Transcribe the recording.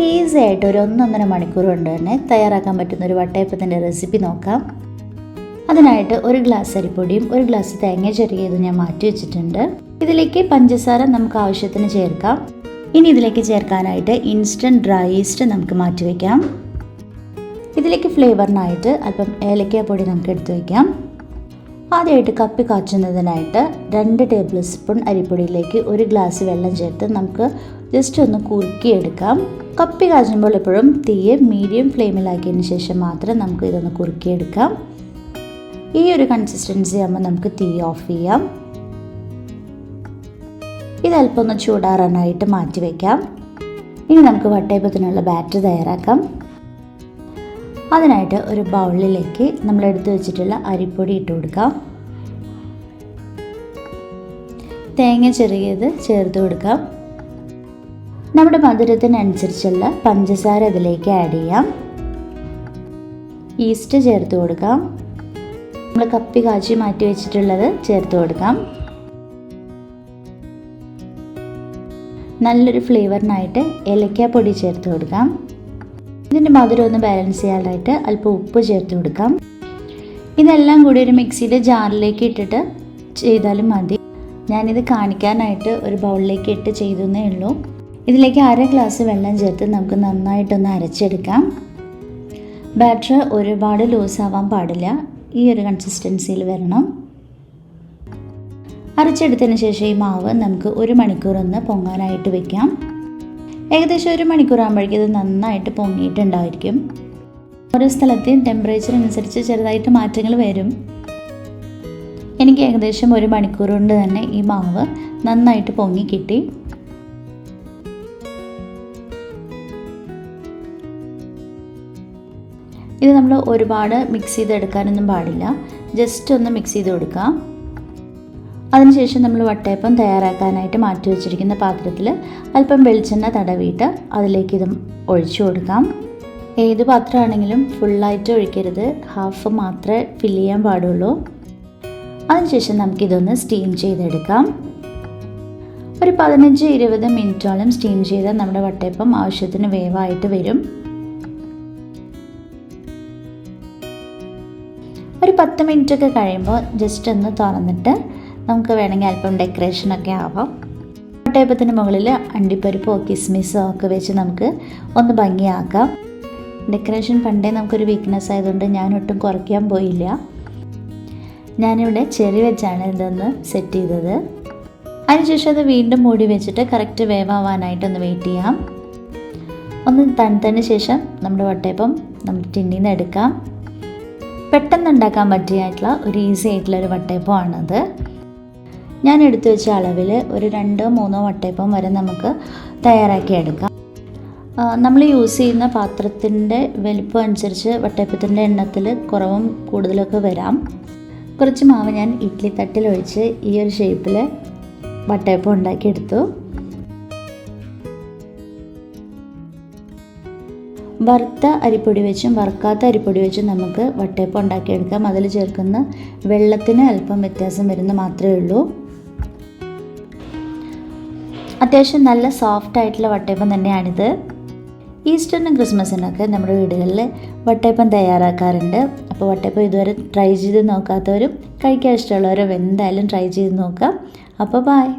Easy ആയിട്ട് ഒരു ഒന്നൊന്നര മണിക്കൂർ കൊണ്ട് തന്നെ തയ്യാറാക്കാൻ പറ്റുന്ന ഒരു വട്ടയപ്പത്തിന്റെ റെസിപ്പി നോക്കാം. അതിനായിട്ട് ഒരു ഗ്ലാസ് അരിപ്പൊടിയും ഒരു ഗ്ലാസ് തേങ്ങ ചെറിയത് ഞാൻ മാറ്റി വെച്ചിട്ടുണ്ട്. ഇതിലേക്ക് പഞ്ചസാര നമുക്ക് ആവശ്യത്തിന് ചേർക്കാം. ഇനി ഇതിലേക്ക് ചേർക്കാനായിട്ട് ഇൻസ്റ്റന്റ് ഡ്രൈ ഈസ്റ്റ് നമുക്ക് മാറ്റി വയ്ക്കാം ഇതിലേക്ക് ഫ്ലേവറിനായിട്ട് അല്പം ഏലക്ക പൊടി നമുക്ക് എടുത്തു വയ്ക്കാം ആദ്യമായിട്ട് കപ്പി കാച്ചുന്നതിനായിട്ട് രണ്ട് ടേബിൾ സ്പൂൺ അരിപ്പൊടിയിലേക്ക് ഒരു ഗ്ലാസ് വെള്ളം ചേർത്ത് നമുക്ക് ജസ്റ്റ് ഒന്ന് കുറുക്കിയെടുക്കാം. കപ്പി കാച്ചുമ്പോൾ എപ്പോഴും തീയെ മീഡിയം ഫ്ലെയിമിലാക്കിയതിന് ശേഷം മാത്രം നമുക്ക് ഇതൊന്ന് കുറുക്കിയെടുക്കാം. ഈ ഒരു കൺസിസ്റ്റൻസി ആകുമ്പോൾ നമുക്ക് തീ ഓഫ് ചെയ്യാം. ഇത് അല്പം ഒന്ന് ചൂടാറാനായിട്ട് മാറ്റി വയ്ക്കാം ഇനി നമുക്ക് വട്ടയപ്പത്തിനുള്ള ബാറ്റർ തയ്യാറാക്കാം. അതിനായിട്ട് ഒരു ബൗളിലേക്ക് നമ്മൾ എടുത്തു വെച്ചിട്ടുള്ള അരിപ്പൊടി ഇട്ട് കൊടുക്കാം. തേങ്ങ ചെറിയത് ചേർത്ത് കൊടുക്കാം. നമ്മുടെ മധുരത്തിനനുസരിച്ചുള്ള പഞ്ചസാര ഇതിലേക്ക് ആഡ് ചെയ്യാം. ഈസ്റ്റ് ചേർത്ത് കൊടുക്കാം. നമ്മൾ കപ്പി കാച്ചി മാറ്റി വെച്ചിട്ടുള്ളത് ചേർത്ത് കൊടുക്കാം. നല്ലൊരു ഫ്ലേവറിനായിട്ട് ഏലക്കാപ്പൊടി ചേർത്ത് കൊടുക്കാം. ഇതിന്റെ മധുരം ഒന്ന് ബാലൻസ് ചെയ്യാനായിട്ട് അല്പം ഉപ്പ് ചേർത്ത് കൊടുക്കാം. ഇതെല്ലാം കൂടി ഒരു മിക്സിയുടെ ജാറിലേക്ക് ഇട്ടിട്ട് ചെയ്താലും മതി. ഞാനിത് കാണിക്കാനായിട്ട് ഒരു ബൗളിലേക്ക് ഇട്ട് ചെയ്തേ ഉള്ളൂ. ഇതിലേക്ക് അര ഗ്ലാസ് വെള്ളം ചേർത്ത് നമുക്ക് നന്നായിട്ടൊന്ന് അരച്ചെടുക്കാം. ബാറ്റർ ഒരുപാട് ലൂസ് ആവാൻ പാടില്ല. ഈ ഒരു കൺസിസ്റ്റൻസിയിൽ വരണം. അരച്ചെടുത്തതിന് ശേഷം ഈ മാവ് നമുക്ക് ഒരു മണിക്കൂർ ഒന്ന് പൊങ്ങാനായിട്ട് വെക്കാം. ഏകദേശം ഒരു മണിക്കൂറാകുമ്പോഴേക്കും ഇത് നന്നായിട്ട് പൊങ്ങിയിട്ടുണ്ടായിരിക്കും. ഓരോ സ്ഥലത്തെയും ടെമ്പറേച്ചർ അനുസരിച്ച് ചെറുതായിട്ട് മാറ്റങ്ങൾ വരും. എനിക്ക് ഏകദേശം ഒരു മണിക്കൂർ കൊണ്ട് തന്നെ ഈ മാവ് നന്നായിട്ട് പൊങ്ങി കിട്ടി. ഇത് നമ്മൾ ഒരുപാട് മിക്സ് ചെയ്തെടുക്കാനൊന്നും പാടില്ല. ജസ്റ്റ് ഒന്ന് മിക്സ് ചെയ്ത് കൊടുക്കാം. അതിനുശേഷം നമ്മൾ വട്ടയപ്പം തയ്യാറാക്കാനായിട്ട് മാറ്റി വെച്ചിരിക്കുന്ന പാത്രത്തിൽ അല്പം വെളിച്ചെണ്ണ തടവിയിട്ട് അതിലേക്ക് ഇത് ഒഴിച്ചു കൊടുക്കാം. ഏത് പാത്രമാണെങ്കിലും ഫുള്ളായിട്ട് ഒഴിക്കരുത്. ഹാഫ് മാത്രമേ ഫില്ല് ചെയ്യാൻ പാടുള്ളൂ. അതിനുശേഷം നമുക്കിതൊന്ന് സ്റ്റീം ചെയ്തെടുക്കാം. ഒരു പതിനഞ്ച് ഇരുപത് മിനിറ്റോളം സ്റ്റീം ചെയ്താൽ നമ്മുടെ വട്ടയപ്പം ആവശ്യത്തിന് വേവായിട്ട് വരും. ഒരു പത്ത് മിനിറ്റൊക്കെ കഴിയുമ്പോൾ ജസ്റ്റ് ഒന്ന് തുറന്നിട്ട് നമുക്ക് വേണമെങ്കിൽ അല്പം ഡെക്കറേഷനൊക്കെ ആവാം. വട്ടയപ്പത്തിന് മുകളിൽ അണ്ടിപ്പരിപ്പോ കിസ്മിസോ ഒക്കെ വെച്ച് നമുക്ക് ഒന്ന് ഭംഗിയാക്കാം. ഡെക്കറേഷൻ പണ്ടേ നമുക്കൊരു വീക്ക്നെസ് ആയതുകൊണ്ട് ഞാൻ ഒട്ടും കുറയ്ക്കാൻ പോയില്ല. ഞാനിവിടെ ചെറി വെച്ചാണ് ഇതൊന്ന് സെറ്റ് ചെയ്തത്. അതിനുശേഷം അത് വീണ്ടും മൂടി വെച്ചിട്ട് കറക്റ്റ് വേവാവാനായിട്ടൊന്ന് വെയിറ്റ് ചെയ്യാം. ഒന്ന് തണുത്തതിന് ശേഷം നമ്മുടെ വട്ടയപ്പം നമ്മുടെ ടിന്നിൽ നിന്ന് എടുക്കാം. പെട്ടെന്ന് ഉണ്ടാക്കാൻ പറ്റിയായിട്ടുള്ള ഒരു ഈസി ആയിട്ടുള്ള ഒരു വട്ടയപ്പമാണത്. ഞാൻ എടുത്തു വെച്ച അളവിൽ ഒരു രണ്ടോ മൂന്നോ വട്ടയപ്പം വരെ നമുക്ക് തയ്യാറാക്കി എടുക്കാം. നമ്മൾ യൂസ് ചെയ്യുന്ന പാത്രത്തിന്റെ വലിപ്പം അനുസരിച്ച് വട്ടയപ്പത്തിന്റെ എണ്ണത്തിൽ കുറവും കൂടുതലൊക്കെ വരാം. കുറച്ച് മാവ് ഞാൻ ഇഡ്ലി തട്ടിലൊഴിച്ച് ഈ ഒരു ഷേപ്പിൽ വട്ടയപ്പം ഉണ്ടാക്കിയെടുത്തു വറുത്ത അരിപ്പൊടി വെച്ചും വറുക്കാത്ത അരിപ്പൊടി വെച്ചും നമുക്ക് വട്ടയപ്പം ഉണ്ടാക്കിയെടുക്കാം. അതിൽ ചേർക്കുന്ന വെള്ളത്തിന് അല്പം വ്യത്യാസം വരുന്ന മാത്രമേ ഉള്ളൂ. അത്യാവശ്യം നല്ല സോഫ്റ്റ് ആയിട്ടുള്ള വട്ടയപ്പം തന്നെയാണിത്. ഈസ്റ്ററിനും ക്രിസ്മസിനൊക്കെ നമ്മുടെ വീടുകളിൽ വട്ടയപ്പം തയ്യാറാക്കാറുണ്ട്. അപ്പോൾ വട്ടയപ്പം ഇതുവരെ ട്രൈ ചെയ്ത് നോക്കാത്തവരും കഴിക്കാൻ ഇഷ്ടമുള്ളവരും എന്തായാലും ട്രൈ ചെയ്ത് നോക്കാം. അപ്പോൾ ബായ്